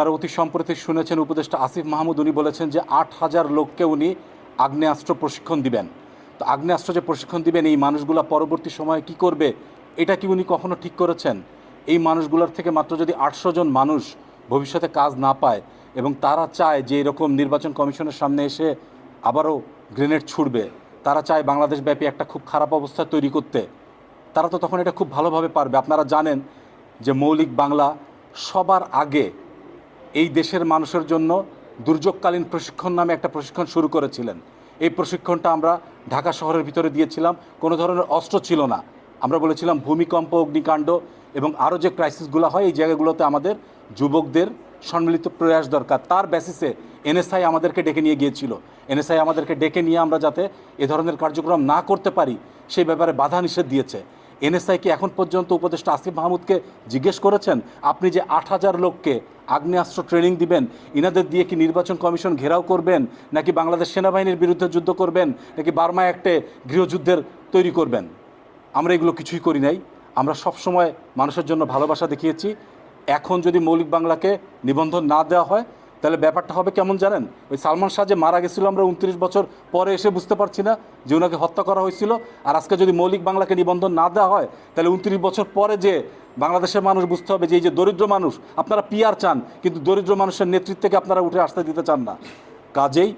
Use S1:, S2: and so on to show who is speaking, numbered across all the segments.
S1: তারা অতি সম্প্রতি শুনেছেন উপদেষ্টা আসিফ মাহমুদ। উনি বলেছেন যে আট হাজার লোককে উনি আগ্নেয়াস্ত্র প্রশিক্ষণ দিবেন। তো আগ্নেয়াস্ত্র যে প্রশিক্ষণ দিবেন, এই মানুষগুলা পরবর্তী সময়ে কি করবে, এটা কি উনি কখনো ঠিক করেছেন? এই মানুষগুলোর থেকে মাত্র যদি আটশো জন মানুষ ভবিষ্যতে কাজ না পায় এবং তারা চায় যে এরকম নির্বাচন কমিশনের সামনে এসে আবারও গ্রেনেড ছুড়বে, তারা চায় বাংলাদেশ ব্যাপী একটা খুব খারাপ অবস্থা তৈরি করতে, তারা তো তখন এটা খুব ভালোভাবে পারবে। আপনারা জানেন যে মৌলিক বাংলা সবার আগে এই দেশের মানুষের জন্য দুর্যোগকালীন প্রশিক্ষণ নামে একটা প্রশিক্ষণ শুরু করেছিলেন। এই প্রশিক্ষণটা আমরা ঢাকা শহরের ভিতরে দিয়েছিলাম। কোনো ধরনের অস্ত্র ছিল না। আমরা বলেছিলাম ভূমিকম্প, অগ্নিকাণ্ড এবং আরও যে ক্রাইসিসগুলো হয়, এই জায়গাগুলোতে আমাদের যুবকদের সম্মিলিত প্রয়াস দরকার। তার বেসিসে এনএসআই আমাদেরকে ডেকে নিয়ে গিয়েছিল। এনএসআই আমাদেরকে ডেকে নিয়ে আমরা যাতে এ ধরনের কার্যক্রম না করতে পারি, সেই ব্যাপারে বাধা নিষেধ দিয়েছে। এনএসআই কি এখন পর্যন্ত উপদেষ্টা আসিফ মাহমুদকে জিজ্ঞেস করেছেন, আপনি যে আট হাজার লোককে আগ্নেয়াস্ত্র ট্রেনিং দিবেন, ইনাদের দিয়ে কি নির্বাচন কমিশন ঘেরাও করবেন, নাকি বাংলাদেশ সেনাবাহিনীর বিরুদ্ধে যুদ্ধ করবেন, নাকি বার্মা একটে গৃহযুদ্ধের তৈরি করবেন? আমরা এগুলো কিছুই করি নাই। আমরা সবসময় মানুষের জন্য ভালোবাসা দেখিয়েছি। এখন যদি মৌলিক বাংলাকে নিবন্ধন না দেওয়া হয় তাহলে ব্যাপারটা হবে কেমন জানেন? ওই সালমান শাহ যে মারা গেছিল আমরা উনত্রিশ বছর পরে এসে বুঝতে পারছি না যে ওনাকে হত্যা করা হয়েছিল। আর আজকে যদি মৌলিক বাংলাকে নিবন্ধন না দেওয়া হয়, তাহলে উনত্রিশ বছর পরে যে বাংলাদেশের মানুষ বুঝতে হবে যে এই যে দরিদ্র মানুষ, আপনারা পিয়ার চান, কিন্তু দরিদ্র মানুষের নেতৃত্বকে আপনারা উঠে আসতে দিতে চান না। কাজেই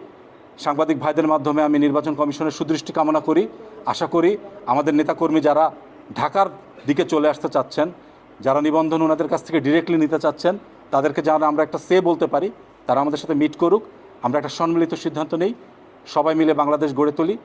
S1: সাংবাদিক ভাইদের মাধ্যমে আমি নির্বাচন কমিশনের সুদৃষ্টি কামনা করি, আশা করি আমাদের নেতাকর্মী যারা ঢাকার দিকে চলে আসতে চাচ্ছেন, যারা নিবন্ধন ওনাদের কাছ থেকে ডিরেক্টলি নিতে চাচ্ছেন, তাদেরকে যেন আমরা একটা সে বলতে পারি। তারা আমাদের সাথে মিট করুক। আমরা একটা সম্মিলিত সিদ্ধান্ত নেই। সবাই মিলে বাংলাদেশ গড়ে তুলি।